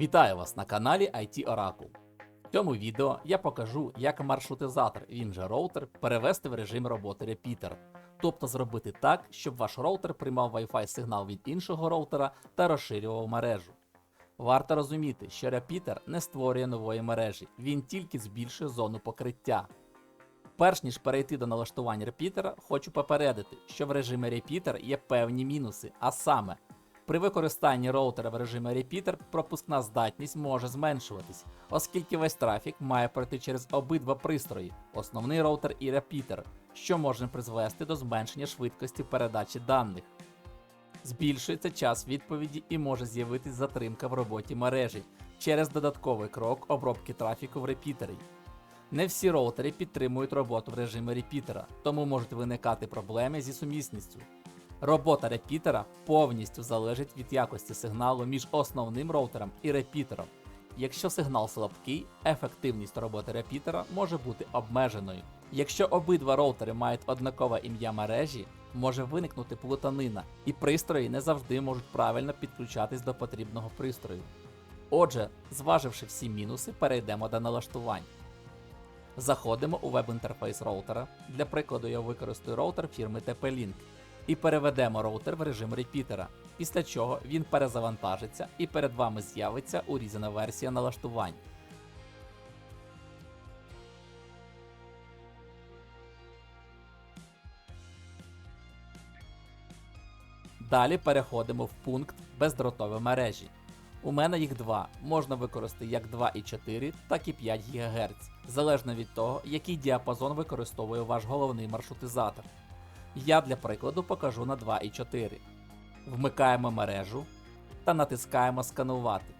Вітаю вас на каналі IT Oracle. В цьому відео я покажу, як маршрутизатор, він же роутер, перевести в режим роботи репітер. Тобто зробити так, щоб ваш роутер приймав Wi-Fi сигнал від іншого роутера та розширював мережу. Варто розуміти, що репітер не створює нової мережі, він тільки збільшує зону покриття. Перш ніж перейти до налаштування репітера, хочу попередити, що в режимі репітер є певні мінуси, а саме, при використанні роутера в режимі репітер пропускна здатність може зменшуватись, оскільки весь трафік має пройти через обидва пристрої, основний роутер і репітер, що може призвести до зменшення швидкості передачі даних. Збільшується час відповіді і може з'явитись затримка в роботі мережі через додатковий крок обробки трафіку в репітері. Не всі роутери підтримують роботу в режимі репітера, тому можуть виникати проблеми зі сумісністю. Робота репітера повністю залежить від якості сигналу між основним роутером і репітером. Якщо сигнал слабкий, ефективність роботи репітера може бути обмеженою. Якщо обидва роутери мають однакове ім'я мережі, може виникнути плутанина, і пристрої не завжди можуть правильно підключатись до потрібного пристрою. Отже, зваживши всі мінуси, перейдемо до налаштувань. Заходимо у веб-інтерфейс роутера. Для прикладу я використаю роутер фірми TP-Link і переведемо роутер в режим репітера, після чого він перезавантажиться і перед вами з'явиться урізана версія налаштувань. Далі переходимо в пункт бездротові мережі. У мене їх два. Можна використати як 2,4, так і 5 ГГц, залежно від того, який діапазон використовує ваш головний маршрутизатор. Я для прикладу покажу на 2,4. Вмикаємо мережу та натискаємо сканувати.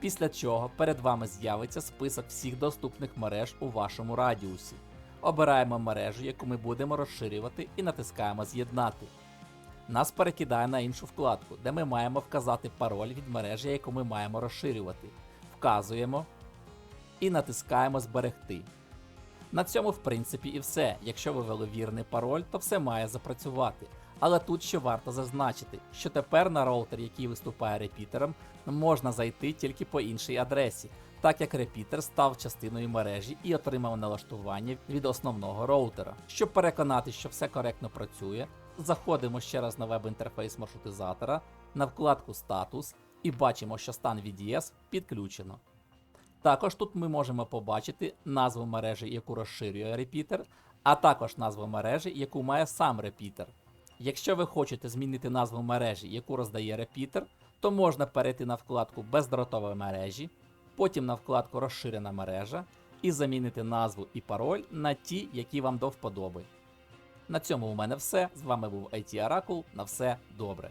Після чого перед вами з'явиться список всіх доступних мереж у вашому радіусі. Обираємо мережу, яку ми будемо розширювати, і натискаємо З'єднати. Нас перекидає на іншу вкладку, де ми маємо вказати пароль від мережі, яку ми маємо розширювати. Вказуємо і натискаємо Зберегти. На цьому, в принципі, і все. Якщо ви ввели вірний пароль, то все має запрацювати. Але тут ще варто зазначити, що тепер на роутер, який виступає репітером, можна зайти тільки по іншій адресі, так як репітер став частиною мережі і отримав налаштування від основного роутера. Щоб переконати, що все коректно працює, заходимо ще раз на веб-інтерфейс маршрутизатора, на вкладку Статус і бачимо, що стан VDS підключено. Також тут ми можемо побачити назву мережі, яку розширює репітер, а також назву мережі, яку має сам репітер. Якщо ви хочете змінити назву мережі, яку роздає репітер, то можна перейти на вкладку Бездротові мережі, потім на вкладку Розширена мережа і замінити назву і пароль на ті, які вам до вподоби. На цьому у мене все. З вами був IT Oracle. На все добре.